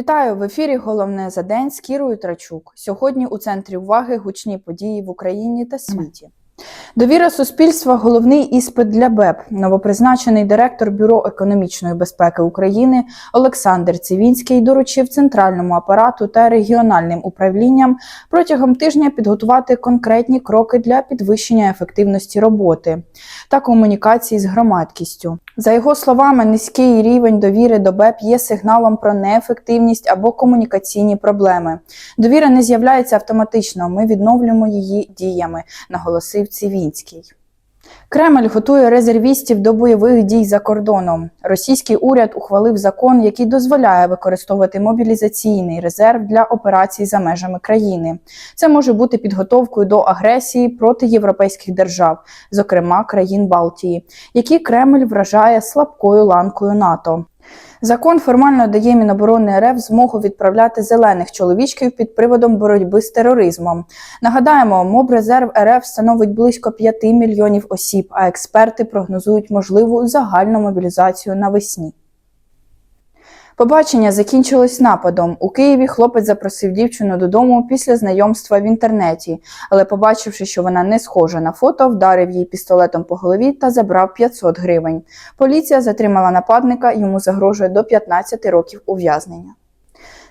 Вітаю в ефірі. Головне за день з Кірою Трачук. Сьогодні у центрі уваги гучні події в Україні та світі. Довіра суспільства головний іспит для БЕП. Новопризначений директор Бюро економічної безпеки України Олександр Цивінський доручив центральному апарату та регіональним управлінням протягом тижня підготувати конкретні кроки для підвищення ефективності роботи та комунікації з громадськістю. За його словами, низький рівень довіри до БЕП є сигналом про неефективність або комунікаційні проблеми. Довіра не з'являється автоматично. Ми відновлюємо її діями, наголосив Цивінський. Кремль готує резервістів до бойових дій за кордоном. Російський уряд ухвалив закон, який дозволяє використовувати мобілізаційний резерв для операцій за межами країни. Це може бути підготовкою до агресії проти європейських держав, зокрема країн Балтії, які Кремль вражає слабкою ланкою НАТО. Закон формально дає Міноборони РФ змогу відправляти зелених чоловічків під приводом боротьби з тероризмом. Нагадаємо, мобрезерв РФ становить близько 5 мільйонів осіб, а експерти прогнозують можливу загальну мобілізацію навесні. Побачення закінчилось нападом. У Києві хлопець запросив дівчину додому після знайомства в інтернеті, але, побачивши, що вона не схожа на фото, вдарив її пістолетом по голові та забрав 500 гривень. Поліція затримала нападника, йому загрожує до 15 років ув'язнення.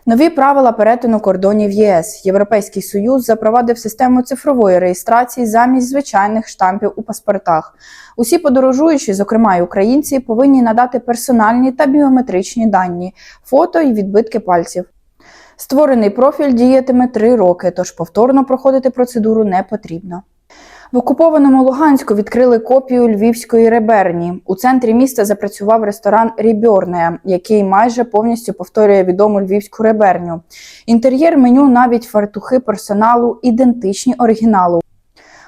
Нові правила перетину кордонів ЄС. Європейський Союз запровадив систему цифрової реєстрації замість звичайних штампів у паспортах. Усі подорожуючі, зокрема й українці, повинні надати персональні та біометричні дані, фото і відбитки пальців. Створений профіль діятиме три роки, тож повторно проходити процедуру не потрібно. В окупованому Луганську відкрили копію львівської реберні. У центрі міста запрацював ресторан Рібьорне, який майже повністю повторює відому львівську реберню. Інтер'єр меню, навіть фартухи персоналу ідентичні оригіналу.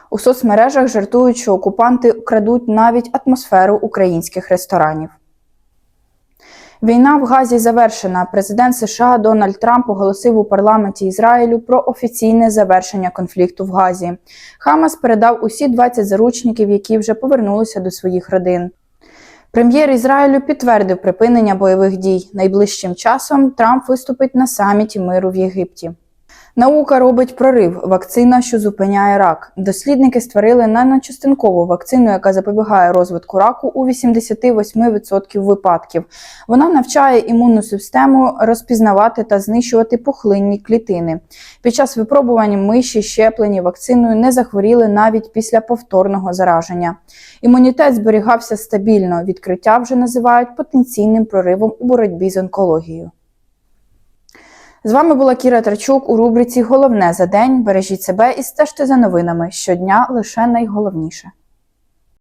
У соцмережах жартують, що окупанти крадуть навіть атмосферу українських ресторанів. Війна в Газі завершена. Президент США Дональд Трамп оголосив у парламенті Ізраїлю про офіційне завершення конфлікту в Газі. Хамас передав усі 20 заручників, які вже повернулися до своїх родин. Прем'єр Ізраїлю підтвердив припинення бойових дій. Найближчим часом Трамп виступить на саміті миру в Єгипті. Наука робить прорив. Вакцина, що зупиняє рак. Дослідники створили наночастинкову вакцину, яка запобігає розвитку раку у 88% випадків. Вона навчає імунну систему розпізнавати та знищувати пухлинні клітини. Під час випробувань миші, щеплені вакциною, не захворіли навіть після повторного зараження. Імунітет зберігався стабільно. Відкриття вже називають потенційним проривом у боротьбі з онкологією. З вами була Кіра Трачук у рубриці Головне за день. Бережіть себе і стежте за новинами щодня лише найголовніше.